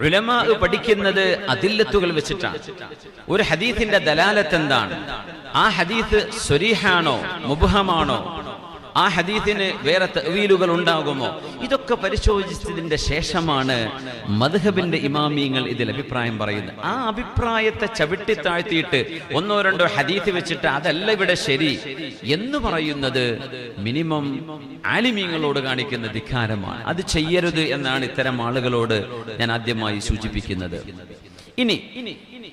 ഉലമാ പഠിക്കുന്നത് അതില്ലത്തുകൾ വെച്ചിട്ടാണ്. ഒരു ഹദീസിന്റെ ദലാലത്ത് എന്താണ്? ആ ഹദീസ് സ്വരീഹാണോ മുബഹമാണോ? ആ ഹദീത്തിന് വേറെ തവീലുകൾ ഉണ്ടാകുമോ? ഇതൊക്കെ പരിശോധിച്ചതിന്റെ ശേഷമാണ് മധുഹബിന്റെ ഇമാമിയങ്ങൾ ഇതിൽ അഭിപ്രായം പറയുന്നത്. ആ അഭിപ്രായത്തെ ചവിട്ടി താഴ്ത്തിയിട്ട് ഒന്നോ രണ്ടോ ഹദീത്ത് വെച്ചിട്ട് അതല്ല ഇവിടെ ശരി എന്ന് പറയുന്നത് മിനിമം ആലിമീങ്ങളോട് കാണിക്കുന്ന ധിക്കാരമാണ്. അത് ചെയ്യരുത് എന്നാണ് ഇത്തരം ആളുകളോട് ഞാൻ ആദ്യമായി സൂചിപ്പിക്കുന്നത്. ഇനി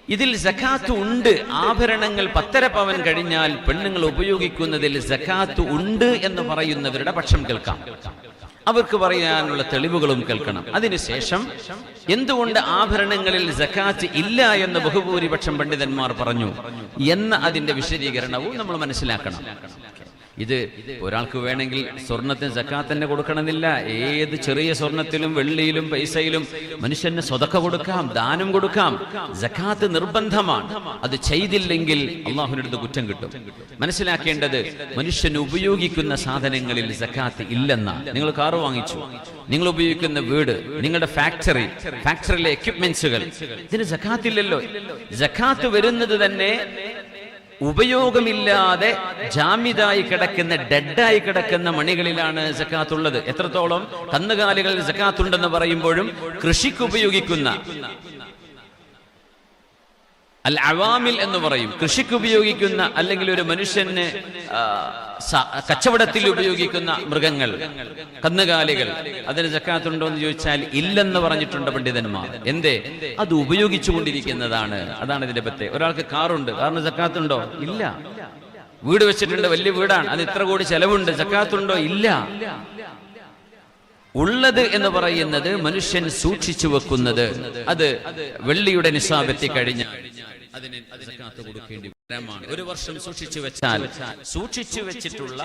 ഇതിൽ സക്കാത്ത് ഉണ്ട്. ആഭരണങ്ങൾ പത്തര പവൻ കഴിഞ്ഞാൽ പെണ്ണുങ്ങൾ ഉപയോഗിക്കുന്നതിൽ സക്കാത്ത് ഉണ്ട് എന്ന് പറയുന്നവരുടെ പക്ഷം കേൾക്കാം. അവർക്ക് പറയാനുള്ള തെളിവുകളും കേൾക്കണം. അതിനുശേഷം എന്തുകൊണ്ട് ആഭരണങ്ങളിൽ സക്കാത്ത് ഇല്ല എന്ന് ബഹുഭൂരിപക്ഷം പണ്ഡിതന്മാർ പറഞ്ഞു? എന്ന അതിന്റെ വിശദീകരണവും നമ്മൾ മനസ്സിലാക്കണം. ഇത് ഒരാൾക്ക് വേണമെങ്കിൽ സ്വർണത്തിന് സക്കാത്ത് തന്നെ കൊടുക്കണമെന്നില്ല. ഏത് ചെറിയ സ്വർണത്തിലും വെള്ളിയിലും പൈസയിലും മനുഷ്യന് സ്വതക്ക കൊടുക്കാം ദാനം കൊടുക്കാം. സക്കാത്ത് നിർബന്ധമാണ്. അത് ചെയ്തില്ലെങ്കിൽ അള്ളാഹുനടുത്ത് കുറ്റം കിട്ടും. മനസ്സിലാക്കേണ്ടത് മനുഷ്യൻ ഉപയോഗിക്കുന്ന സാധനങ്ങളിൽ സക്കാത്ത് ഇല്ലെന്ന. നിങ്ങൾ കാറ് വാങ്ങിച്ചു. നിങ്ങൾ ഉപയോഗിക്കുന്ന വീട് നിങ്ങളുടെ ഫാക്ടറി ഫാക്ടറിയിലെ എക്യുപ്മെന്റ്സുകൾ ഇതിന് സക്കാത്ത് ഇല്ലല്ലോ. സക്കാത്ത് വരുന്നത് തന്നെ ഉപയോഗമില്ലാതെ ജാമ്യതായി കിടക്കുന്ന ഡെഡായി കിടക്കുന്ന മണികളിലാണ് സക്കാത്തുള്ളത്. എത്രത്തോളം കന്നുകാലികളിൽ സക്കാത്തുണ്ടെന്ന് പറയുമ്പോഴും കൃഷിക്ക് ഉപയോഗിക്കുന്ന അൽ അവാമിൽ എന്ന് പറയും. കൃഷിക്ക് ഉപയോഗിക്കുന്ന അല്ലെങ്കിൽ ഒരു മനുഷ്യന് കച്ചവടത്തിൽ ഉപയോഗിക്കുന്ന മൃഗങ്ങൾ കന്നുകാലികൾ അതിന് ജക്കാത്തുണ്ടോ എന്ന് ചോദിച്ചാൽ ഇല്ലെന്ന് പറഞ്ഞിട്ടുണ്ട് പണ്ഡിതന്മാർ. എന്തേ? അത് ഉപയോഗിച്ചുകൊണ്ടിരിക്കുന്നതാണ് അതാണ് ഇതിന്റെ പത്തെ. ഒരാൾക്ക് കാറുണ്ട്. കാറിന് ജക്കാത്തുണ്ടോ ഇല്ല. വീട് വെച്ചിട്ടുണ്ട് വലിയ വീടാണ്. അത് ഇത്ര കോടി ചെലവുണ്ട്. ജക്കാത്തുണ്ടോ ഇല്ല. ഉള്ളത് എന്ന് പറയുന്നത് മനുഷ്യൻ സൂക്ഷിച്ചു വെക്കുന്നത്. അത് വെള്ളിയുടെ നിസാബെത്തി കഴിഞ്ഞ അതിന് സക്കാത്ത് കൊടുക്കേണ്ടി വരാമാണ് ഒരു വർഷം സൂക്ഷിച്ചു വെച്ചാൽ സൂക്ഷിച്ചു വെച്ചിട്ടുള്ള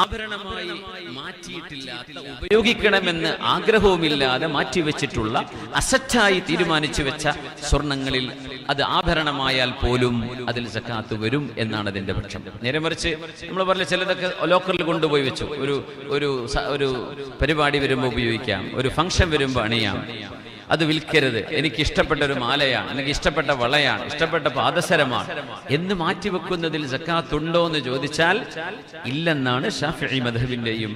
ആഭരണമായി മാറ്റിയിട്ടില്ലാത്ത ഉപയോഗിക്കണമെന്ന് ആഗ്രഹവുമില്ലാതെ മാറ്റിവെച്ചിട്ടുള്ള അസറ്റായി തീരുമാനിച്ചു വെച്ച സ്വർണങ്ങളിൽ അത് ആഭരണമായാൽ പോലും അതിൽ സക്കാത്ത് വരും എന്നാണ് അതിന്റെ പക്ഷം. നേരെ മറിച്ച് നമ്മൾ പറഞ്ഞ ചിലതൊക്കെ ലോക്കറിൽ കൊണ്ടുപോയി വെച്ചു. ഒരു ഒരു ഒരു പരിപാടി വരുമ്പോൾ ഉപയോഗിക്കാം. ഒരു ഫംഗ്ഷൻ വരുമ്പോൾ അണിയാം. അത് വിൽക്കരുത്. എനിക്ക് ഇഷ്ടപ്പെട്ട ഒരു മാലയാണ് എനിക്ക് ഇഷ്ടപ്പെട്ട വളയാണ് ഇഷ്ടപ്പെട്ട പാദസരമാണ്. എന്ന് മാറ്റിവെക്കുന്നതിൽ സക്കാത്തുണ്ടോ എന്ന് ചോദിച്ചാൽ ഇല്ലെന്നാണ് ഷാഫി മധബിന്റെയും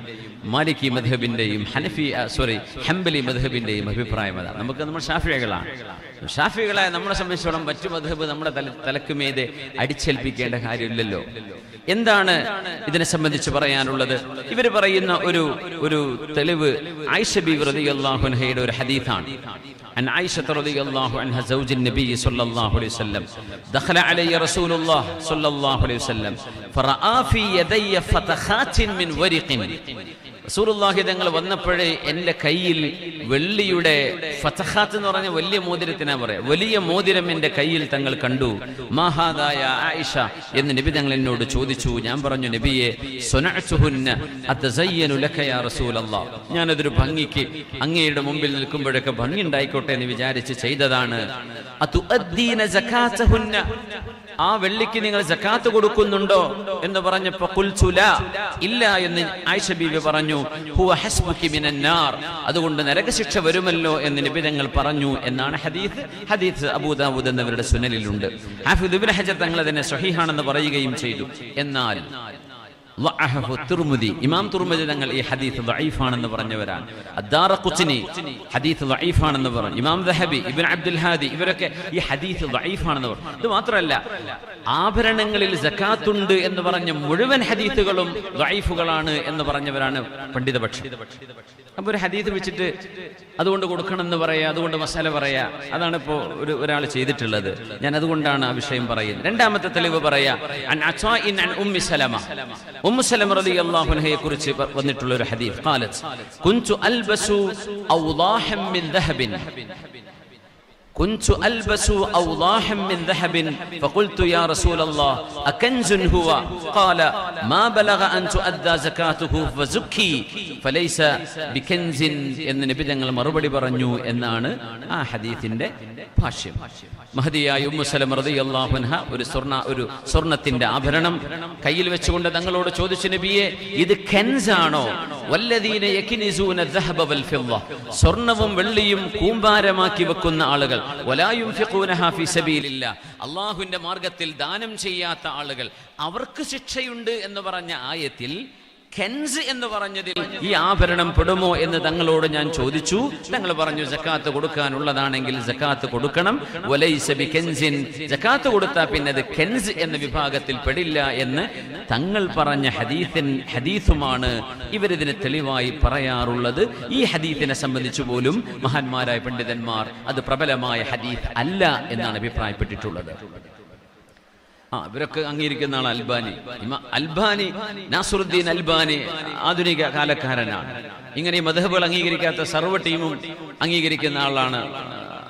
മാലിക്കി മധബിന്റെയും ഹനഫി സോറി ഹംബലി മധബിന്റെയും അഭിപ്രായം അതാണ്. നമുക്ക് നമ്മൾ ഷാഫികളാണ്. ഷാഫികളെ നമ്മളെ സംബന്ധിച്ചോളം മറ്റു മധബ് നമ്മുടെ തല തലക്കുമേത് അടിച്ചേൽപ്പിക്കേണ്ട കാര്യമില്ലല്ലോ. എന്താണ് ഇതിനെ സംബന്ധിച്ച് പറയാനുള്ളത്? ഇവർ പറയുന്ന ഒരു ഒരു തെളിവ് ആയിഷ ബി റളിയല്ലാഹുൻഹയുടെ ഒരു ഹദീഥാണ് عن عائشة رضي الله عنها زوج النبي صلى الله عليه وسلم. دخل علي رسول الله صلى الله عليه وسلم. فرأى في يدي فتخات من ورق. റസൂലുള്ളാഹി തങ്ങൾ വന്നപ്പോഴേ എന്റെ കയ്യിൽ വെള്ളിയുടെ ഫതഹാത്ത് എന്ന് പറഞ്ഞ വലിയ മോതിരത്തിനാ പറയാ. വലിയ മോതിരം എന്റെ കയ്യിൽ തങ്ങൾ കണ്ടു. മഹാദായ ആയിഷ എന്ന് നബി തങ്ങൾ എന്നോട് ചോദിച്ചു. ഞാൻ പറഞ്ഞു നബിയെ ഞാനതൊരു ഭംഗിക്ക് അങ്ങയുടെ മുമ്പിൽ നിൽക്കുമ്പോഴൊക്കെ ഭംഗി ഉണ്ടായിക്കോട്ടെ എന്ന് വിചാരിച്ച് ചെയ്തതാണ്. ആ വെള്ളിക്ക് നിങ്ങൾ ജക്കാത്ത് കൊടുക്കുന്നുണ്ടോ എന്ന് പറഞ്ഞപ്പോ ഖുൽതു ലാ ഇല്ല എന്ന് ആയിഷ ബീവി പറഞ്ഞു ഹുവ ഹസ്ബുക്കി മിനന്നാർ അതുകൊണ്ട് നരകശിക്ഷ വരുമല്ലോ എന്ന് നിബിധങ്ങൾ പറഞ്ഞു എന്നാണ് ഹദീസ്. ഹദീസ് അബൂദാവൂദ് എന്നവരുടെ സുനലിലുണ്ട് ഹാഫിദ് ഹജർ തങ്ങൾ അതിനെ സഹിഹാണെന്ന് പറയുകയും ചെയ്തു. എന്നാൽ ഇമാം തുർമുദി തങ്ങൾ ഈ ഹദീസ് ആണെന്ന് പറഞ്ഞവരാണ്. അദ്ദാറഖുത്നി ഹദീസ് ആണെന്ന് പറഞ്ഞു. ഇമാം ദഹബി ഇബ്നു അബ്ദുൽ ഹാദി ഇവരൊക്കെ ഈ ഹദീസ് ആണെന്ന് പറഞ്ഞു. ഇത് മാത്രമല്ല ആഭരണങ്ങളിൽ ജക്കാത്തുണ്ട് എന്ന് പറഞ്ഞ മുഴുവൻ ഹദീസുകളും ദൈഫുകളാണ് എന്ന് പറഞ്ഞവരാണ് പണ്ഡിതപക്ഷം. അപ്പൊ ഒരു ഹദീസ് വെച്ചിട്ട് അതുകൊണ്ട് കൊടുക്കണം എന്ന് പറയാ അതുകൊണ്ട് മസാല പറയാ അതാണ് ഇപ്പോ ഒരു ഒരാൾ ചെയ്തിട്ടുള്ളത്. ഞാൻ അതുകൊണ്ടാണ് ആ വിഷയം പറയുന്നത്. രണ്ടാമത്തെ തെളിവ് പറയാ അൻ അൻ ഉമ്മി സലമ. ഉമ്മു സലമ റളിയല്ലാഹു അൻഹയെ കുറിച്ച് പ- വന്നിട്ടുള്ള ഒരു ഹദീസ് ഖാലത്ത് കുൻതു അൽബസു ഔളാഹം മിൻ ദഹബിൻ كنت ألبس أوضاحا من ذهب فقلت يا رسول الله أكنز هو قال ما بلغ أن تؤدى زكاته فزكي فليس بكنز എന്ന് നബി തങ്ങൾ മറുപടി പറഞ്ഞു എന്നാണ് ആ ഹദീസിന്റെ ഭാഷ്യം മഹദിയായ ഉമ്മുസലം റളിയല്ലാഹുൻഹ ഒരു സ്വർണ ഒരു സ്വർണത്തിന്റെ ആഭരണം കയ്യിൽ വെച്ചുകൊണ്ട് തങ്ങളോട് ചോദിച്ചു നബിയെ ഇത് കെൻസാണോ സ്വർണവും വെള്ളിയും കൂമ്പാരമാക്കി വെക്കുന്ന ആളുകൾ. അള്ളാഹുവിന്റെ മാർഗത്തിൽ ദാനം ചെയ്യാത്ത ആളുകൾ. അവർക്ക് ശിക്ഷയുണ്ട് എന്ന് പറഞ്ഞ ആയത്തിൽ കെൻസ് എന്ന് പറഞ്ഞതിൽ ഈ ആഭരണം പെടുമോ എന്ന് തങ്ങളോട് ഞാൻ ചോദിച്ചു. തങ്ങൾ പറഞ്ഞു ജക്കാത്ത് കൊടുക്കാനുള്ളതാണെങ്കിൽ ജക്കാത്ത് കൊടുക്കണം. വലൈസബി കെൻസിൻ. ജക്കാത്ത് കൊടുത്താൽ പിന്നെ അത് കെൻസ് എന്ന വിഭാഗത്തിൽ പെടില്ല എന്ന് തങ്ങൾ പറഞ്ഞ ഹദീസിൻ ഹദീസുമാണ് ഇവരിതിന് തെളിവായി പറയാറുള്ളത്. ഈ ഹദീസിനെ സംബന്ധിച്ചു പോലും മഹാന്മാരായ പണ്ഡിതന്മാർ അത് പ്രബലമായ ഹദീസ് അല്ല എന്നാണ് അഭിപ്രായപ്പെട്ടിട്ടുള്ളത്. ആ ഇവരൊക്കെ അംഗീകരിക്കുന്ന ആൾ അൽബാനി അൽബാനി നാസുറുദ്ദീൻ അൽബാനി ആധുനിക കാലക്കാരനാണ്. ഇങ്ങനെ മധബുകൾ അംഗീകരിക്കാത്ത സർവ ടീമും അംഗീകരിക്കുന്ന ആളാണ്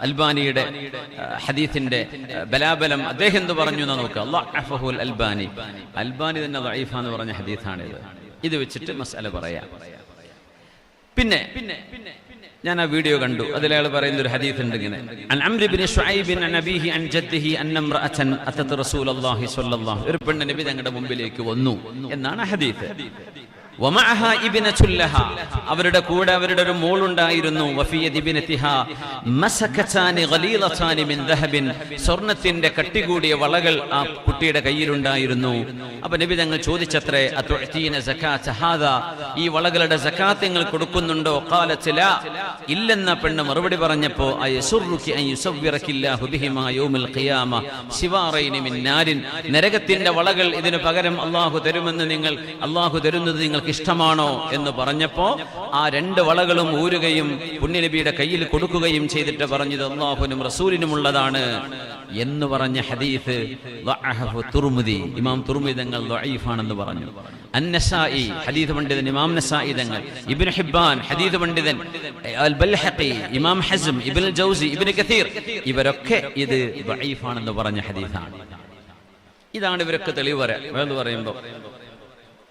അൽബാനിയുടെ ഹദീസിന്റെ ബലാബലം. അദ്ദേഹം എന്ത് പറഞ്ഞു എന്ന് നോക്കുക അള്ളാഹുൽ അൽബാനി. അൽബാനി തന്നെ ദഈഫ എന്ന് പറഞ്ഞ ഹദീസാണിത്. ഇത് വെച്ചിട്ട് മസാല പറയാം. പിന്നെ ഞാൻ ആ വീഡിയോ കണ്ടു. അതിൽ അയാൾ പറയുന്ന ഒരു ഹദീസ് ഉണ്ട് ഇങ്ങനെ. അൻ അംരി ഇബ്നു ശുഐബ് അൻ അബീഹി അൻ ജദ്ദിഹി അൻ ഇംറഅതൻ അത്തത് റസൂലുള്ളാഹി സ്വല്ലല്ലാഹു ഒരു പെണ്ണ് നബി തങ്ങളുടെ മുമ്പിലേക്ക് വന്നു എന്നാണ് ഹദീഫ് അവരുടെ കൂടെ അവരുടെ ഒരു മോൾ ഉണ്ടായിരുന്നു സ്വർണത്തിന്റെ കട്ടികൂടിയ വളകൾ ആ കുട്ടിയുടെ കയ്യിലുണ്ടായിരുന്നു. അപ്പൊ നബി തങ്ങൾ ചോദിച്ചത്രേ ഈ വളകളുടെ സകാത്ത് നിങ്ങൾ കൊടുക്കുന്നുണ്ടോ? കാലച്ചില ഇല്ലെന്ന പെണ്ണ് മറുപടി പറഞ്ഞപ്പോ നരകത്തിന്റെ വളകൾ ഇതിനു പകരം അള്ളാഹു തരുമെന്ന് നിങ്ങൾ അള്ളാഹു തരുന്നത് നിങ്ങൾക്ക് ഇഷ്ടമാണോ എന്ന് പറഞ്ഞപ്പോ ആ രണ്ട് വളകളും ഊരുകയും പുണ്യനബിയുടെ കയ്യിൽ കൊടുക്കുകയും ചെയ്തിട്ട് പറഞ്ഞത് അള്ളാഹുനും റസൂലിനുമുള്ളതാണ് എന്ന് പറഞ്ഞ ഹദീസ് തുർമുദി. ഇമാം തുർമുദി തങ്ങൾ ളഈഫാണെന്ന് പറഞ്ഞു. അന്നസായി ഹദീസ് പണ്ഡിതൻ ഇമാം നസായി തങ്ങൾ. ഇബ്നു ഹിബ്ബാൻ ഹദീസ് പണ്ഡിതൻ. അൽ ബൽഹഖി ഇമാം ഹസ്ം ഇബിൻ ജൗസി ഇബ്നു കഥീർ ഇവരൊക്കെ ഇത് ആണെന്ന് പറഞ്ഞ ഹദീസാണ്. ഇതാണ് ഇവരൊക്കെ തെളിവ് എന്ന് പറയുമ്പോൾ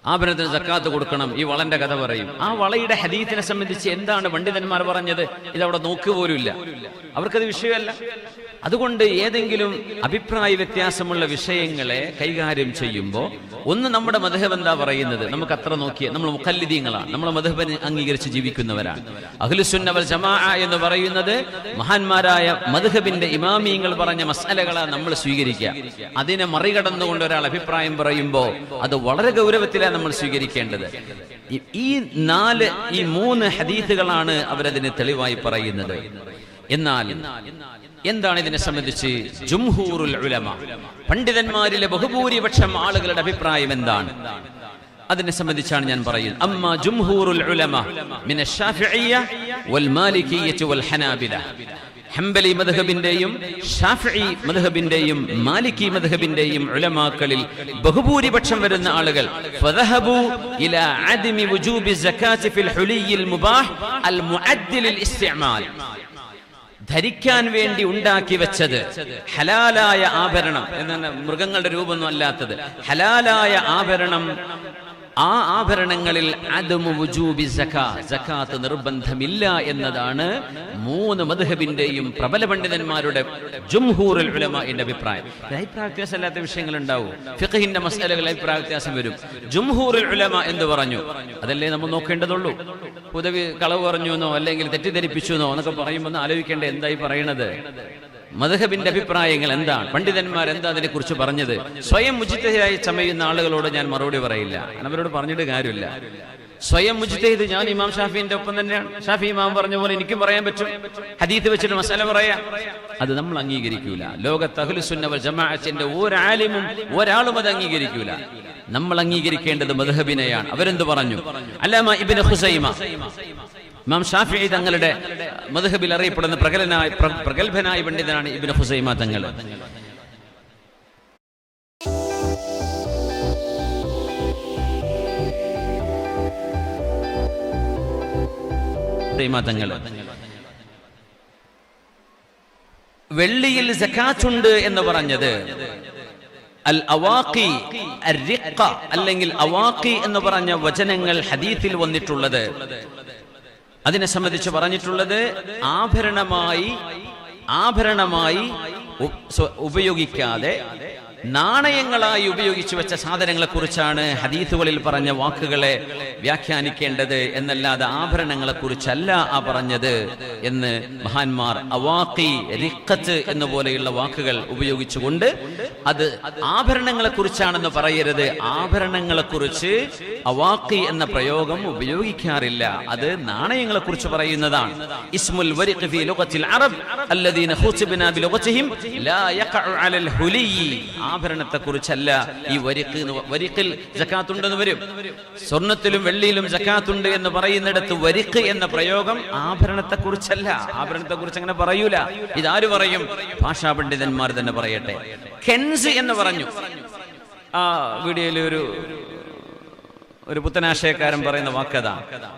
ആഭരണത്തിന് സക്കാത്ത് കൊടുക്കണം. ഈ വളന്റെ കഥ പറയും. ആ വളയുടെ ഹദീത്തിനെ സംബന്ധിച്ച് എന്താണ് പണ്ഡിതന്മാർ പറഞ്ഞത്? ഇതവിടെ നോക്കുക പോലുമില്ല. അവർക്കത് വിഷയമല്ല. അതുകൊണ്ട് ഏതെങ്കിലും അഭിപ്രായ വ്യത്യാസമുള്ള വിഷയങ്ങളെ കൈകാര്യം ചെയ്യുമ്പോൾ ഒന്ന് നമ്മുടെ മധുഹബ് എന്താ പറയുന്നത്? നമുക്ക് അത്ര നോക്കിയ. നമ്മൾ മുഖല്ലിദീങ്ങളാണ്. നമ്മൾ മധുഹബിനെ അംഗീകരിച്ച് ജീവിക്കുന്നവരാണ്. അഖിലുസുന്നവൽ ജമാ എന്ന് പറയുന്നത് മഹാന്മാരായ മധുഹബിന്റെ ഇമാമിയങ്ങൾ പറഞ്ഞ മസാലകളെ നമ്മൾ സ്വീകരിക്കുക. അതിനെ മറികടന്നുകൊണ്ട് ഒരാൾ അഭിപ്രായം പറയുമ്പോൾ അത് വളരെ ഗൗരവത്തിലാണ് നമ്മൾ സ്വീകരിക്കേണ്ടത്. ഈ- നാല് ഈ മൂന്ന് ഹദീസുകളാണ് അവരതിന് തെളിവായി പറയുന്നത്. എന്നാൽ എന്താണ് ഇതിനെ സംബന്ധിച്ച് ജുംഹൂറുൽ ഉലമ? പണ്ഡിതന്മാരിലെ ബഹുഭൂരിപക്ഷം ആളുകളുടെ അഭിപ്രായം എന്താണ്? അതിനെ സംബന്ധിച്ചാണ് ഞാൻ പറയുന്നത്. അമ്മ ജുംഹൂറുൽ ഉലമ മിന വൽ വൽ ഹനാബില. ഹംബലി മദ്ഹബിന്റെയും ഷാഫി മദ്ഹബിന്റെയും മാലിക്കി മദ്ഹബിന്റെയും ഉലമാക്കളിൽ ബഹുഭൂരിപക്ഷം വരുന്ന ആളുകൾ ധരിക്കാൻ വേണ്ടി ഉണ്ടാക്കി വെച്ചത് ഹലാലായ ആഭരണം എന്നാണ് മൃഗങ്ങളുടെ രൂപമൊന്നും അല്ലാത്തത്. ഹലാലായ ആഭരണം ആ ആഭരണങ്ങളിൽ സക്കാത്ത് നിർബന്ധമില്ല എന്നതാണ് മൂന്ന് മധുഹബിന്റെയും പ്രബല പണ്ഡിതന്മാരുടെ ജുംഹൂറുൽ ഉലമാഇന്റെ അഭിപ്രായം. അഭിപ്രായ വ്യത്യാസമില്ലാത്ത വിഷയങ്ങൾ ഉണ്ടാവും ഫിഖഹിന്റെ മസാലകൾ അഭിപ്രായ വ്യത്യാസം വരും. ജുംഹൂറുൽ ഉലമ എന്ന് പറഞ്ഞു? അതല്ലേ നമ്മൾ നോക്കേണ്ടതുള്ളൂ. ഉദവി കളവ് പറഞ്ഞു എന്നോ അല്ലെങ്കിൽ തെറ്റിദ്ധരിപ്പിച്ചു എന്നോ എന്നൊക്കെ പറയുമ്പോൾ ആലോചിക്കേണ്ട എന്തായി പറയണത്? മധുഹബിന്റെ അഭിപ്രായങ്ങൾ എന്താണ്? പണ്ഡിതന്മാർ എന്താ അതിനെ കുറിച്ച് പറഞ്ഞത്? സ്വയം മുജിത്തഹിതായി ചമയുന്ന ആളുകളോട് ഞാൻ മറുപടി പറയില്ല. അവരോട് പറഞ്ഞിട്ട് കാര്യമില്ല. സ്വയം മുജിത്തഹിദ് ഞാൻ ഇമാം ഷാഫിന്റെ ഒപ്പം തന്നെയാണ്. ഷാഫി ഇമാം പറഞ്ഞ പോലെ എനിക്കും പറയാൻ പറ്റും. ഹദീത്ത് വെച്ചിട്ട് മസാല പറയാം. അത് നമ്മൾ അംഗീകരിക്കൂല. ലോകത്ത് അഹ്ലുസുന്നവൽ ജമാഅത്തിന്റെ ഒരാലിമും ഒരാളും അത് അംഗീകരിക്കൂല. നമ്മൾ അംഗീകരിക്കേണ്ടത് മധുഹബിനെയാണ്. അവരെന്ത് പറഞ്ഞു? അല്ലാമ ഇബ്നു ഖുസൈമ ഇമാം ഷാഫി തങ്ങളുടെ മധുഹബിൽ അറിയപ്പെടുന്ന പ്രഗലനായ പ്രഗത്ഭനായ പണ്ഡിതനാണ് ഇബിൻ ഹുസൈമ തങ്ങൾ. തങ്ങൾ. വെള്ളിയിൽ ഉണ്ട് എന്ന് പറഞ്ഞത് അൽ അവാഖി അല്ലെങ്കിൽ അവാഖി എന്ന് പറഞ്ഞ വചനങ്ങൾ ഹദീത്തിൽ വന്നിട്ടുള്ളത്. അതിനെ സംബന്ധിച്ച് പറഞ്ഞിട്ടുള്ളത് ആഭരണമായി ആഭരണമായി ഉപയോഗിക്കാതെ നാണയങ്ങളായി ഉപയോഗിച്ചു വെച്ച സാധനങ്ങളെ കുറിച്ചാണ് ഹദീസുകളിൽ പറഞ്ഞ വാക്കുകളെ വ്യാഖ്യാനിക്കേണ്ടത് എന്നല്ലാതെ ആഭരണങ്ങളെ കുറിച്ചല്ല ആ പറഞ്ഞത് എന്ന് മഹാന്മാർ അവാക്കി റിക്കത്ത് എന്ന പോലെയുള്ള വാക്കുകൾ ഉപയോഗിച്ചുകൊണ്ട് അത് ആഭരണങ്ങളെ കുറിച്ചാണെന്ന് പറയരുത്. ആഭരണങ്ങളെ കുറിച്ച് അവാക്കി എന്ന പ്രയോഗം ഉപയോഗിക്കാറില്ല. അത് നാണയങ്ങളെ കുറിച്ച് പറയുന്നതാണ്. ഇസ്മുൽ അറബ് ലാ അലൽ ഹുലിയി ആഭരണത്തെ കുറിച്ചല്ല ഈ വരിക്ക് വരിക്കിൽ ജക്കാത്തുണ്ടെന്ന് വരും. സ്വർണത്തിലും വെള്ളിയിലും ജക്കാത്തുണ്ട് എന്ന് പറയുന്നിടത്ത് വരിക്ക് എന്ന പ്രയോഗം ആഭരണത്തെ കുറിച്ചല്ല ആഭരണത്തെ കുറിച്ച് അങ്ങനെ പറയൂല. ഇതാര് പറയും? ഭാഷാ പണ്ഡിതന്മാർ തന്നെ പറയട്ടെ. കെൻസ് എന്ന് പറഞ്ഞു. ആ വീഡിയോയിൽ ഒരു ഒരു പുത്തനാശയക്കാരൻ പറയുന്ന വാക്കതാ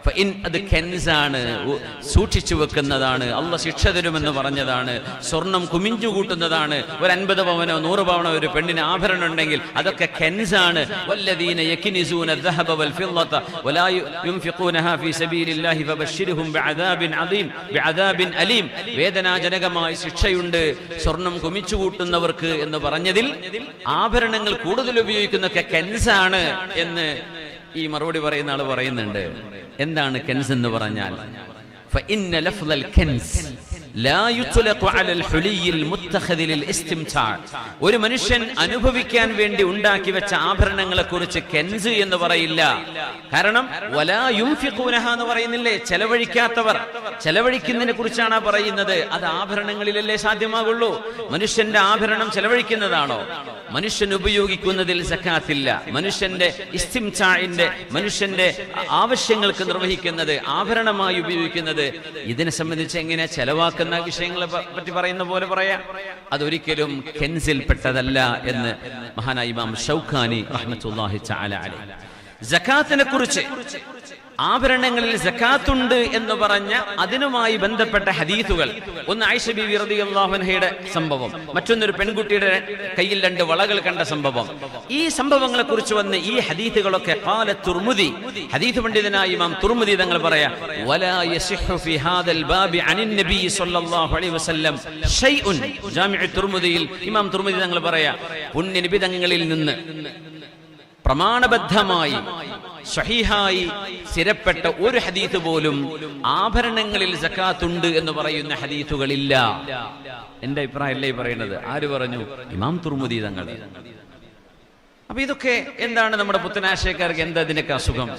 ഫഇൻ അത് കെൻസാണ് ഉ- സൂക്ഷിച്ചു വെക്കുന്നതാണ് അള്ള ശിക്ഷ തരുമെന്ന് പറഞ്ഞതാണ് സ്വർണം കുമിഞ്ഞു കൂട്ടുന്നതാണ് ഒരു അൻപത് പവനോ നൂറ് പവനോ ഒരു പെണ്ണിന് ആഭരണം ഉണ്ടെങ്കിൽ അതൊക്കെ കെൻസാണ് വല്ലദീന യക്നിസൂന الذهب والفضة ولا ينفقونها في سبيل الله فبشرهم بعذاب عظيم بعذاب أليم വേദനാജനകമായ ശിക്ഷയുണ്ട് സ്വർണം കുമിച്ചു കൂട്ടുന്നവർക്ക് എന്ന് പറഞ്ഞതിൽ ആഭരണങ്ങൾ കൂടുതൽ ഉപയോഗിക്കുന്നൊക്കെ കെൻസാണ് എന്ന് ഈ മറുപടി പറയുന്ന ആൾ പറയുന്നുണ്ട്. എന്താണ് കെൻസ് എന്ന് പറഞ്ഞാൽ ഒരു മനുഷ്യൻ അനുഭവിക്കാൻ വേണ്ടി ഉണ്ടാക്കി വെച്ച ആഭരണങ്ങളെ കുറിച്ച് കെൻസ് എന്ന് പറയില്ല. കാരണം എന്ന് പറയുന്നില്ലേ? ചെലവഴിക്കാത്തവർ. ചെലവഴിക്കുന്നതിനെ കുറിച്ചാണ് പറയുന്നത്. അത് ആഭരണങ്ങളിലല്ലേ സാധ്യമാകുള്ളൂ. മനുഷ്യന്റെ ആഭരണം ചെലവഴിക്കുന്നതാണോ? മനുഷ്യൻ ഉപയോഗിക്കുന്നതിൽ സക്കാത്തില്ല. മനുഷ്യന്റെ ഇസ്തിംചാഴിന്റെ മനുഷ്യന്റെ ആവശ്യങ്ങൾക്ക് നിർവഹിക്കുന്നത് ആഭരണമായി ഉപയോഗിക്കുന്നത് ഇതിനെ സംബന്ധിച്ച് എങ്ങനെ ചെലവാക്കുന്നത്? ചെലവാക്കുന്ന വിഷയങ്ങളെ പറ്റി പറയുന്ന പോലെ പറയാം. അതൊരിക്കലും കെൻസിൽ പെട്ടതല്ല എന്ന് മഹാനായി ഇമാം ഷൗഖാനി റഹ്മത്തുള്ളാഹി തആല അലൈഹി കുറിച്ച് ആഭരണങ്ങളിൽ സക്കാത്തുണ്ട് എന്ന് പറഞ്ഞ അതിനുമായി ബന്ധപ്പെട്ട ഹദീസുകൾ. ഒന്ന് ആയിഷ റളിയല്ലാഹു അൻഹയുടെ സംഭവം. മറ്റൊന്നൊരു പെൺകുട്ടിയുടെ കയ്യിൽ രണ്ട് വളകൾ കണ്ട സംഭവം. ഈ സംഭവങ്ങളെ കുറിച്ച് വന്ന് ഈ ഹദീസുകളൊക്കെ കാല തുർമുദി. ഹദീസ് പണ്ഡിതനായി മാം തുർമുദി തങ്ങൾ പറയാ ഇമാം തുർമുദി തങ്ങൾ പറയാ പുണ്യ നിബിതങ്ങളിൽ നിന്ന് പ്രമാണബദ്ധമായി സഹീഹായി സ്ഥിരപ്പെട്ട ഒരു ഹദീത്ത് പോലും ആഭരണങ്ങളിൽ സക്കാത്തുണ്ട് എന്ന് പറയുന്ന ഹദീത്തുകളില്ല എന്റെ അഭിപ്രായമല്ലേ അല്ലേ പറയുന്നത്? ആര് പറഞ്ഞു? ഇമാം തുർമുദി തങ്ങൾ. അപ്പൊ ഇതൊക്കെ എന്താണ് നമ്മുടെ പുത്തനാശയക്കാർക്ക് എന്താ ഇതിനൊക്കെ അസുഖം?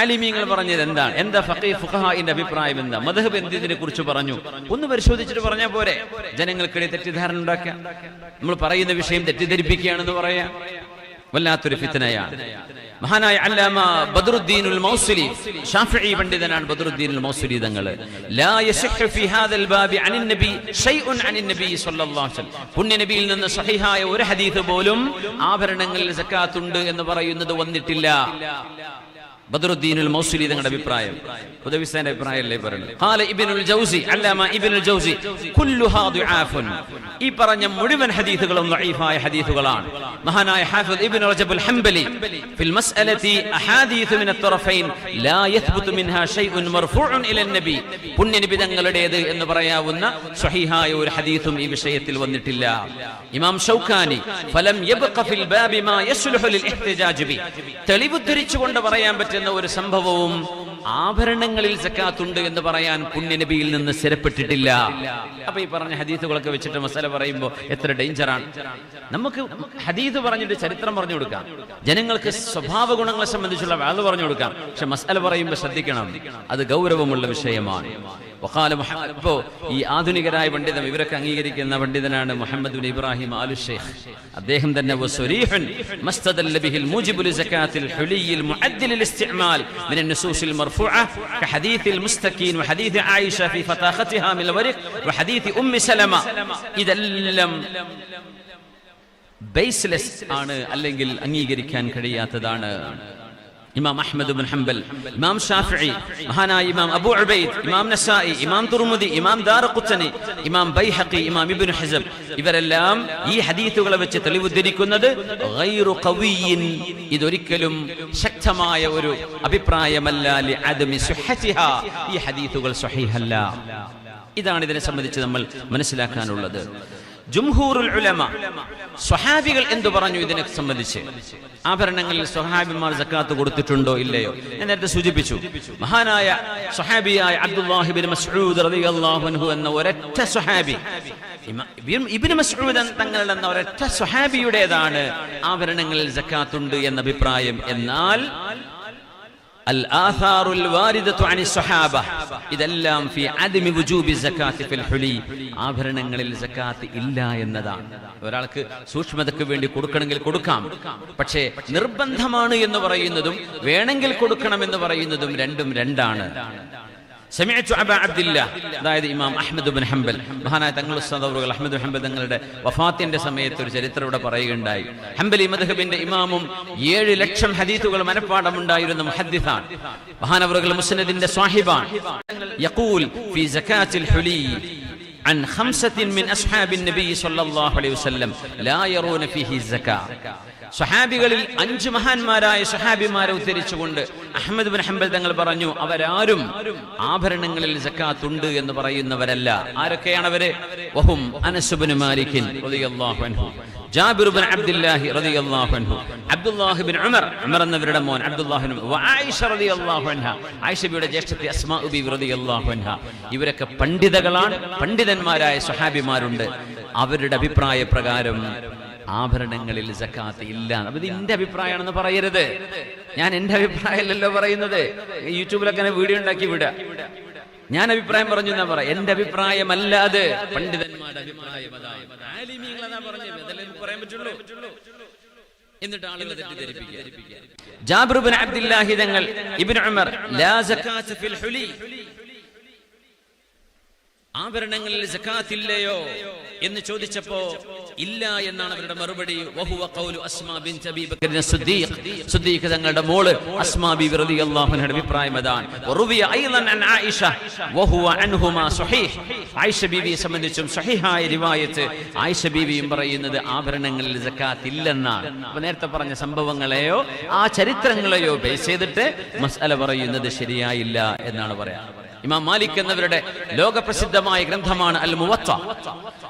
ആലിമീങ്ങൾ പറഞ്ഞത് എന്താണ്? എന്താ ഫഖീ ഫുഖഹാഇന്റെ അഭിപ്രായം എന്താ? മധുഹബ് എന്ത് ഇതിനെ കുറിച്ച് പറഞ്ഞു? ഒന്ന് പരിശോധിച്ചിട്ട് പറഞ്ഞാൽ പോരെ. ജനങ്ങൾക്കിടയിൽ തെറ്റിദ്ധാരണ ഉണ്ടാക്കുക നമ്മൾ പറയുന്ന വിഷയം തെറ്റിദ്ധരിപ്പിക്കുകയാണെന്ന് പറയാം. വല്ലാത്തൊരു ഫിത്തനയാണ്. മഹാനായ അല്ലാമ ബദറുദ്ദീനുൽ മൗസുലി ഷാഫിഈ പണ്ഡിതനാണ് ബദറുദ്ദീനുൽ മൗസുലി തങ്ങൾ ലാ യസിഹു ഫി ഹാദൽ ബാബി അനിൽ നബി ഷൈഉൻ അനിൽ നബി സ്വല്ലല്ലാഹു അലൈഹി വസല്ലം. പുണ്യ നബിയിൽ നിന്ന് സ്വഹീഹായ ഒരു ഹദീസ് പോലും ആഭരണങ്ങളിൽ സക്കാത്തുണ്ട് എന്ന് പറയുന്നത് വന്നിട്ടില്ല. بدر الدين الموصلي ذن غدا بيبراي خدا بيسان بيبراي اللي برل قال ابن الجوزي علما ابن الجوزي كلها ضعاف اي برانيا مدمن حديث غلام ضعيف هاي حديث غلام مهنا حافظ ابن رجب الحنبلي في المسألة أحاديث من الطرفين لا يثبت منها شيء مرفوع إلى النبي بني نبي ذن غلا ديد إنه برايا ونا صحيحا يور حديث من بشيء تلوان تلا إمام شوكاني فلم يبق في الباب ما يصلح للاحتجاج به تليب الدريتش وندا برايا بتل ഒരു സംഭവവും ആഭരണങ്ങളിൽ സക്കാത്തുണ്ട് എന്ന് പറയാൻ പുണ്യനബിയിൽ നിന്ന് സ്ഥിരപ്പെട്ടിട്ടില്ല. അപ്പൊ ഈ പറഞ്ഞ ഹദീസുകളൊക്കെ വെച്ചിട്ട് മസാല പറയുമ്പോൾ എത്ര ഡേഞ്ചറാണ്. നമുക്ക് ഹദീസ് പറഞ്ഞിട്ട് ചരിത്രം പറഞ്ഞു കൊടുക്കാം. ജനങ്ങൾക്ക് സ്വഭാവ ഗുണങ്ങളെ സംബന്ധിച്ചുള്ള വാൾ പറഞ്ഞു കൊടുക്കാം. പക്ഷെ മസാല പറയുമ്പോൾ ശ്രദ്ധിക്കണം. അത് ഗൗരവമുള്ള വിഷയമാണ്. ഇപ്പോ ഈ ആധുനികരായ പണ്ഡിതം ഇവരൊക്കെ അംഗീകരിക്കുന്ന പണ്ഡിതനാണ് മുഹമ്മദ് ഇബ്രാഹിം ആലു ഷെയ്ഖ് അദ്ദേഹം തന്നെ മുസ്തദൽ ലബിഹിൽ മൂജിബുൽ സക്കാത്തിൽ ഹുലിയിൽ മുഅദ്ദിലിൽ ഇസ്തിമാൽ مرفوعة كحديث المستكين وحديث عائشة في فتاختها من الورق وحديث أم سلمة. إذا لم بيسلس آن ألنجل أنجيكريكان كرياتدان ഇമാം അഹ്മദ് ബിൻ ഹംബൽ ഇമാം ഷാഫിഈ മഹാനായ ഇമാം അബൂ ഉബൈദ് ഇമാം നസായി ഇമാം തുർമുദി ഇമാം ദാറുഖുത്തനി ഇമാം ബൈഹഖി ഇമാം ഇബ്നു ഹിസം ഇവരെല്ലാം ഈ ഹദീസുകളെ വെച്ച് തെളിവുദ്ധരിക്കുന്നത് ഗൈറു ഖവിയിൻ ഇതൊരിക്കലും ശക്തമായ ഒരു അഭിപ്രായമല്ല ലി അദമി സുഹ്ഹതിഹാ ഈ ഹദീസുകൾ സ്വഹീഹല്ല ഇതാണ് ഇതിനെ സംബന്ധിച്ച് നമ്മൾ മനസ്സിലാക്കാനുള്ളത്. ജുംഹൂറുൽ ഉലമ സ്വഹാബികൾ എന്തു പറഞ്ഞു ഇതിനെ സംബന്ധിച്ച്? ആഭരണങ്ങളിൽ സ്വഹാബിമാർ സക്കാത്ത് കൊടുത്തിട്ടുണ്ടോ ഇല്ലയോ? ഞാൻ നേരത്തെ സൂചിപ്പിച്ചു മഹാനായ സ്വഹാബിയായ അബ്ദുല്ലാഹിബിൻ മസ്ഊദ് റളിയല്ലാഹു അൻഹു എന്ന ഒരൊറ്റ സ്വഹാബി ഇബ്നു മസ്ഊദ് തങ്ങളുടെ എന്ന ഒരൊറ്റ സ്വഹാബിയുടേതാണ് ആഭരണങ്ങളിൽ സക്കാത്തുണ്ട് എന്ന അഭിപ്രായം. എന്നാൽ ഇതെല്ലാം ഫി അദ്മി വുജൂബി ഫിൽ ഹുലി. ആഭരണങ്ങളിൽ ഇല്ല എന്നതാണ് ഒരാൾക്ക് സൂക്ഷ്മതയ്ക്ക് വേണ്ടി കൊടുക്കണമെങ്കിൽ കൊടുക്കാം. പക്ഷേ നിർബന്ധമാണ് എന്ന് പറയുന്നതും വേണമെങ്കിൽ കൊടുക്കണം എന്ന് പറയുന്നതും രണ്ടും രണ്ടാണ്. സമിഅ്തു അബ അബ്ദില്ല. അതായത് ഇമാം അഹമ്മദ് ബിൻ ഹംബൽ. മഹാനായ തങ്ങൾ സദവറുകൾ അഹമ്മദ് ഹംബൽ തങ്ങളുടെ വഫാത്തിന്റെ സമയത്ത് ഒരു ചരിത്രം ഇവിടെ പറയുകയുണ്ടായി. ഹംബലി മദ്ഹബിന്റെ ഇമാമും ഏഴ് ലക്ഷം ഹദീസുകൾ മനഃപ്പാടമുണ്ടായിരുന്ന മുഹദ്ദിസാണ്. മഹാനവറുകൾ മുസ്നദിന്റെ സ്വാഹിബാണ് യഖൂൽ ഫി സകാത്തിൽ ഹുലി. عن خمسة من أصحاب النبي صلى الله عليه وسلم لا يرون فيه الزكاة സ്വഹാബികളിൽ അഞ്ച് മഹാന്മാരായ സ്വഹാബിമാരെ ഉദ്ധരിച്ചുകൊണ്ട് അഹമ്മദ് ബിൻ ഹംബൽ തങ്ങൾ പറഞ്ഞു അവരാരും ആഭരണങ്ങളിൽ സക്കാത്ത് ഉണ്ട് എന്ന് പറയുന്നവരല്ല ആരൊക്കെയാണ് അവര് വഹും അനസുബിൻ മാലിക്കിൻ അൻഹു. ഉമർ ഉമർ എന്നവരുടെ മോൻ ആയിഷ ഇവരൊക്കെ പണ്ഡിതകളാണ് പണ്ഡിതന്മാരായ സ്വഹാബിമാരുണ്ട്. അവരുടെ അഭിപ്രായ പ്രകാരം ആഭരണങ്ങളിൽ സക്കാത്ത് ഇല്ല. അത് എന്റെ അഭിപ്രായമാണെന്ന് പറയരുത്. ഞാൻ എന്റെ അഭിപ്രായമല്ലല്ലോ പറയുന്നത്. യൂട്യൂബിലൊക്കെ വീഡിയോ ഉണ്ടാക്കി വിടുക ഞാൻ അഭിപ്രായം പറഞ്ഞു എന്നാ പറ എന്റെ അഭിപ്രായമല്ല അത്. പണ്ഡിതന്മാരുടെ അഭിപ്രായം പറയാൻ പറ്റുള്ളൂ. എന്നിട്ട് ആളുകളെ തെറ്റിദ്ധരിപ്പിക്കുക. ജാബിർ ബിൻ അബ്ദുല്ലാഹി തങ്ങൾ ഇബ്നു ഉമർ ലാ സക്കാത്ത് ഫിൽ ഹുലി. ആഭരണങ്ങളിൽ ജക്കാത്തില്ലയോ എന്ന് ചോദിച്ചപ്പോ ഇല്ല എന്നാണ് അവരുടെ മറുപടി. തങ്ങളുടെ മോൾ അസ്മാ ബി റളിയല്ലാഹു അൻഹയുടെ അഭിപ്രായം ആയിഷ ബീവിയെ സംബന്ധിച്ചും സ്വഹീഹായ റിവായത്ത് ആയിഷ ബീവിയും പറയുന്നത് ആഭരണങ്ങളിൽ ജക്കാത്ത് ഇല്ലെന്നാണ് അപ്പൊ നേരത്തെ പറഞ്ഞ സംഭവങ്ങളെയോ ആ ചരിത്രങ്ങളെയോ ബേസ് ചെയ്തിട്ട് മസ്അല പറയുന്നത് ശരിയായില്ല എന്നാണ് പറയാ. ഇമാം മാലിക് എന്നവരുടെ ലോകപ്രസിദ്ധമായ ഗ്രന്ഥമാണ് അൽ മുവത്ത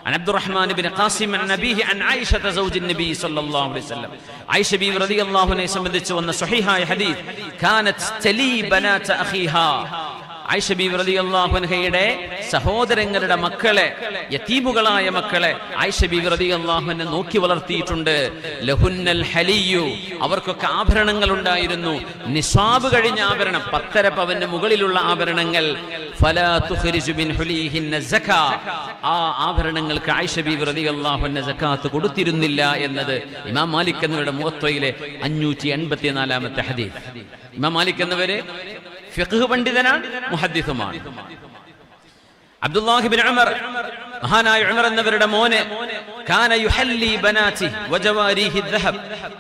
عن عبد الرحمن بن قاسم عن أبيه عن عائشة زوج النبي صلى الله عليه وسلم عائشة بي رضي الله عنها സംബന്ധിച്ച് വന്ന സ്വഹീഹായ ഹദീസ് كانت تلي بنات أخيها ആയിഷ ബീവി റളിയല്ലാഹു അൻഹയുടെ സഹോദരങ്ങളുടെ മക്കളെ യത്തീമുകളായ മക്കളെ ആയിഷ ബീവി റളിയല്ലാഹു അൻഹ നോക്കി വളർത്തിയിട്ടുണ്ട്. ലഹുന്നൽ ഹലിയു അവർക്കൊക്കെ ആഭരണങ്ങൾ ഉണ്ടായിരുന്നു. നിസാബ് കഴിഞ്ഞ ആഭരണം പത്തര പവന് മുകളിലുള്ള ആഭരണങ്ങൾ. ആ ആഭരണങ്ങൾക്ക് ആയിഷ ബീവി റളിയല്ലാഹു അൻഹ സക്കാത്ത് കൊടുത്തിരുന്നില്ല എന്നത് ഇമാം മാലിക് എന്നവരുടെ മുഖത്വയിലെ അഞ്ഞൂറ്റി എൺപത്തിനാലാമത്തെ ഹദീസ്. ഇമാം മാലിക് എന്നവര്? ഫിഖ് പണ്ഡിതനാണ് മുഹദ്ദിസുമാണ്. അബ്ദുല്ലാഹിബിൻ ഉമർ മഹാനായ ഉമർ എന്നവരുടെ മോനെ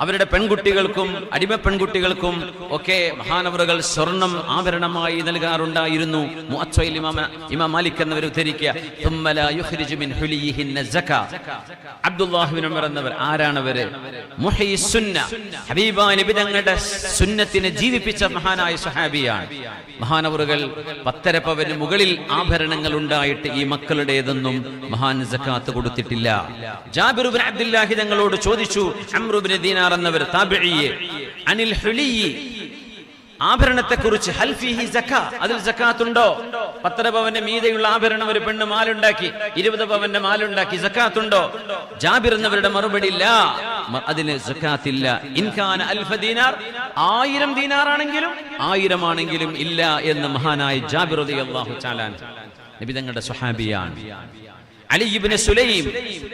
അവരുടെ പെൺകുട്ടികൾക്കും അടിമ പെൺകുട്ടികൾക്കും ഒക്കെ മഹാനവറുകൾ സ്വർണം ആഭരണമായി നൽകാറുണ്ടായിരുന്നു. ഇമാം മാലിക് എന്നവർ എന്നവർ സുന്നത്തിനെ ജീവിപ്പിച്ച മഹാനായ സഹാബിയാണ് മഹാനവറുകൾ പത്തരപ്പവന് മുകളിൽ ആഭരണങ്ങൾ ഉണ്ടായിട്ട് ഈ മക്കളുടേതെന്നും മഹാൻ ജക്കാത്ത് കൊടുത്തിട്ടില്ല. ജാബിർ ഇബ്നു അബ്ദുല്ലാഹി തങ്ങളോട് ചോദിച്ചു ഇബ്നു ദീനാർ എന്നവർ താബിഴിയെ അനിൽ ഹുലിയി ആഭരണത്തെക്കുറിച്ച് ഹൽഫിഹി സക്ക അതിൽ ജക്കാത്തുണ്ടോ പത്തര പവന്റെ മീതയുള്ള ആഭരണം ഒരു പെണ്ണ് മാലുണ്ടാക്കി ഇരുപത് പവന്റെ മാലുണ്ടാക്കി ജക്കാത്തുണ്ടോ ജാബിർ എന്നവരുടെ മറുപടി ഇല്ല അതിന് ജക്കാത്തില്ല ഇൻഖാൻ അൽഫ ദീനാർ ആയിരം ദീനാറാണെങ്കിലും ആയിരം ആണെങ്കിലും ഇല്ല എന്ന് മഹാനായ ജാബിർ അള്ളാഹു ചാലാൻ നബി തങ്ങളുടെ സ്വഹാബിയാണ്. അലി ഇബ്നു സുലൈം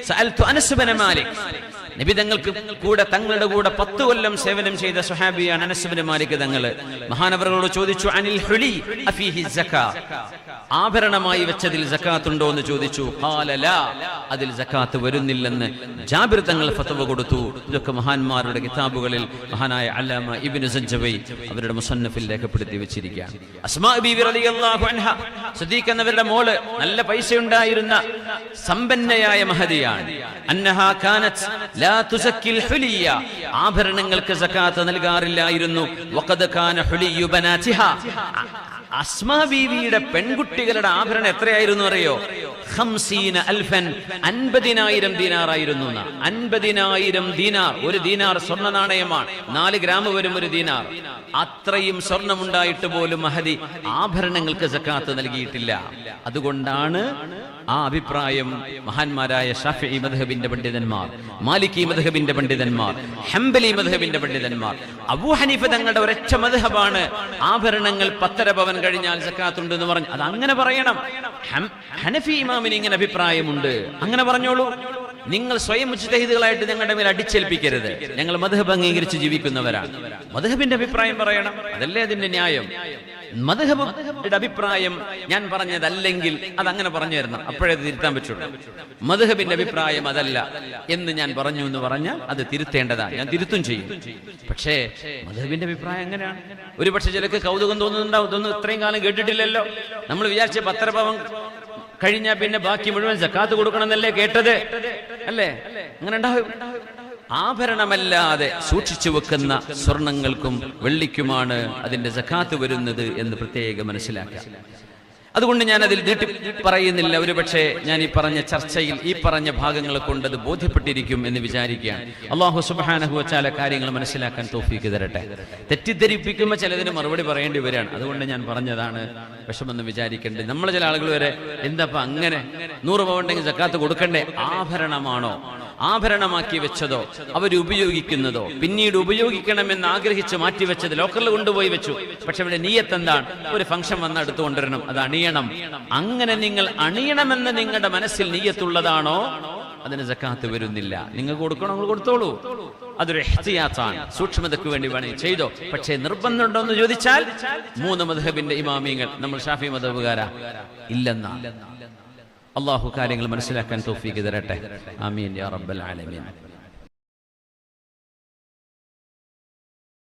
സഅൽതു അനസ് ഇബ്നു മാലിക് നബി തങ്ങൾക്ക് കൂടെ തങ്ങളുടെ കൂടെ പത്ത് കൊല്ലം സേവനം ചെയ്ത സുഹാബിയാണ് അനസ് ഇബ്നു മാലിക് തങ്ങൾ. മഹാനവറുകളോട് ചോദിച്ചു അനിൽ ഹുലി അഫീഹി ആഭരണമായി വെച്ചതിൽ ജക്കാത്തുണ്ടോ എന്ന് ചോദിച്ചു അതിൽ ജക്കാത്ത് വരുന്നില്ലെന്ന് ജാബിർ തങ്ങൾ ഫത്തവ കൊടുത്തു. ഇതൊക്കെ മഹാന്മാരുടെ കിതാബുകളിൽ മഹാനായ അല്ലാമ ഇബിന് സഞ്ജവൈ അവരുടെ മുസന്നഫിൽ രേഖപ്പെടുത്തി വെച്ചിരിക്കുകയാണ്. അസ്മാ റളിയല്ലാഹു അൻഹ. മോൾ നല്ല പൈസ ഉണ്ടായിരുന്ന സമ്പന്നയായ മഹതിയാണ്. അന്നഹ കാനത് ലാ തുസക്കിൽ ഹുലിയ ആഭരണങ്ങൾക്ക് സക്കാത്ത് നൽകാറില്ലായിരുന്നു. അസ്മാ ബീവിയുടെ പെൺകുട്ടികളുടെ ആഭരണം എത്രയായിരുന്നു അറിയോ? ഹംസീന അൽഫൻ അൻപതിനായിരം ദീനാറായിരുന്നു. അൻപതിനായിരം ദീനാർ ഒരു ദീനാർ സ്വർണ നാണയമാണ്. നാല് ഗ്രാം വരും ഒരു ദീനാർ. അത്രയും സ്വർണമുണ്ടായിട്ട് പോലും മഹദി ആഭരണങ്ങൾക്ക് സക്കാത്ത് നൽകിയിട്ടില്ല. അതുകൊണ്ടാണ് ആ അഭിപ്രായം മഹാന്മാരായ ഷഫി മധബിന്റെ പണ്ഡിതന്മാർ മാലിക് മധബിന്റെ പണ്ഡിതന്മാർ ഹംബലി മധബിന്റെ പണ്ഡിതന്മാർ. അബൂ ഹനീഫ തങ്ങളുടെ ഒരൊറ്റ മധുഹബാണ് ആഭരണങ്ങൾ പത്തര പവൻ കഴിഞ്ഞാൽ സക്കാത്തുണ്ട് എന്ന് പറഞ്ഞു. അത് അങ്ങനെ പറയണം ഹനഫി ഇമാമിന് ഇങ്ങനെ അഭിപ്രായമുണ്ട്. അങ്ങനെ പറഞ്ഞോളൂ. നിങ്ങൾ സ്വയം മുജ്തഹിദുകളായിട്ട് ഞങ്ങളുടെ മേൽ അടിച്ചേൽപ്പിക്കരുത്. ഞങ്ങൾ മധുഹബ് അംഗീകരിച്ച് ജീവിക്കുന്നവരാണ്. മധുഹബിന്റെ അഭിപ്രായം പറയണം. അതല്ലേ അതിന്റെ ന്യായം? മധുഹബിന്റെ അഭിപ്രായം ഞാൻ പറഞ്ഞതല്ലെങ്കിൽ അത് അങ്ങനെ പറഞ്ഞു തരണം. അപ്പോഴേ തിരുത്താൻ പറ്റുള്ളൂ. മധുഹബിന്റെ അഭിപ്രായം അതല്ല എന്ന് ഞാൻ പറഞ്ഞു എന്ന് പറഞ്ഞാൽ അത് തിരുത്തേണ്ടതാണ്. ഞാൻ തിരുത്തും ചെയ്യും. പക്ഷേ മധുഹബിന്റെ അഭിപ്രായം എങ്ങനെയാണ്? ഒരു പക്ഷെ ചിലക്ക് കൗതുകം തോന്നുന്നുണ്ടാവും. ഇതൊന്നും ഇത്രയും കാലം കേട്ടിട്ടില്ലല്ലോ. നമ്മൾ വിചാരിച്ച പത്രഭാവം കഴിഞ്ഞാൽ പിന്നെ ബാക്കി മുഴുവൻ സക്കാത്ത് കൊടുക്കണമെന്നല്ലേ കേട്ടത്? അല്ലേ? അങ്ങനെ ഉണ്ടാവും. ആഭരണമല്ലാതെ സൂക്ഷിച്ചു വെക്കുന്ന സ്വർണങ്ങൾക്കും വെള്ളിക്കുമാണ് അതിന്റെ സക്കാത്ത് വരുന്നത് എന്ന് പ്രത്യേകം മനസ്സിലാക്കുക അതുകൊണ്ട് ഞാൻ അതിൽ നീട്ടി പറയുന്നില്ല. ഒരുപക്ഷെ ഞാൻ ഈ പറഞ്ഞ ചർച്ചയിൽ ഈ പറഞ്ഞ ഭാഗങ്ങളെ കൊണ്ട് അത് ബോധ്യപ്പെട്ടിരിക്കും എന്ന് വിചാരിക്കുകയാണ്. അള്ളാഹു സുബാനഹു വച്ചാല കാര്യങ്ങൾ മനസ്സിലാക്കാൻ തോഫീക്ക് തരട്ടെ. തെറ്റിദ്ധരിപ്പിക്കുമ്പോൾ ചിലതിന് മറുപടി പറയേണ്ടി വരികയാണ്. അതുകൊണ്ട് ഞാൻ പറഞ്ഞതാണ് വിഷമെന്ന് വിചാരിക്കേണ്ടത്. നമ്മൾ ചില ആളുകൾ വരെ എന്താ അങ്ങനെ? നൂറ് പവണ്ടെങ്കിൽ സക്കാത്ത് കൊടുക്കണ്ടേ? ആഭരണമാണോ? ആഭരണമാക്കി വെച്ചതോ അവരുപയോഗിക്കുന്നതോ പിന്നീട് ഉപയോഗിക്കണമെന്ന് ആഗ്രഹിച്ച് മാറ്റിവെച്ചത് ലോക്കറിൽ കൊണ്ടുപോയി വെച്ചു. പക്ഷെ ഇവിടെ നീയത്ത് എന്താണ്? ഒരു ഫംഗ്ഷൻ വന്ന് അടുത്ത് കൊണ്ടുവരണം അത് അണിയണം. അങ്ങനെ നിങ്ങൾ അണിയണമെന്ന് നിങ്ങളുടെ മനസ്സിൽ നീയത്തുള്ളതാണോ? അതിന് ജക്കാത്ത് വരുന്നില്ല. നിങ്ങൾ കൊടുക്കണോ? നിങ്ങൾ കൊടുത്തോളൂ. അതൊരു എഹ്തിയാത്താണ് സൂക്ഷ്മതയ്ക്ക് വേണ്ടി വേണമെങ്കിൽ ചെയ്തോ. പക്ഷേ നിർബന്ധമുണ്ടോ എന്ന് ചോദിച്ചാൽ മൂന്ന് മധബിന്റെ ഇമാമിയങ്ങൾ നമ്മൾ ഷാഫി മധബുകാരാ ഇല്ലെന്നാ. അള്ളാഹു കാര്യങ്ങൾ മനസ്സിലാക്കാൻ തോഫീക്ക് തരട്ടെ ആമീൻ യാ റബ്ബൽ ആലമീൻ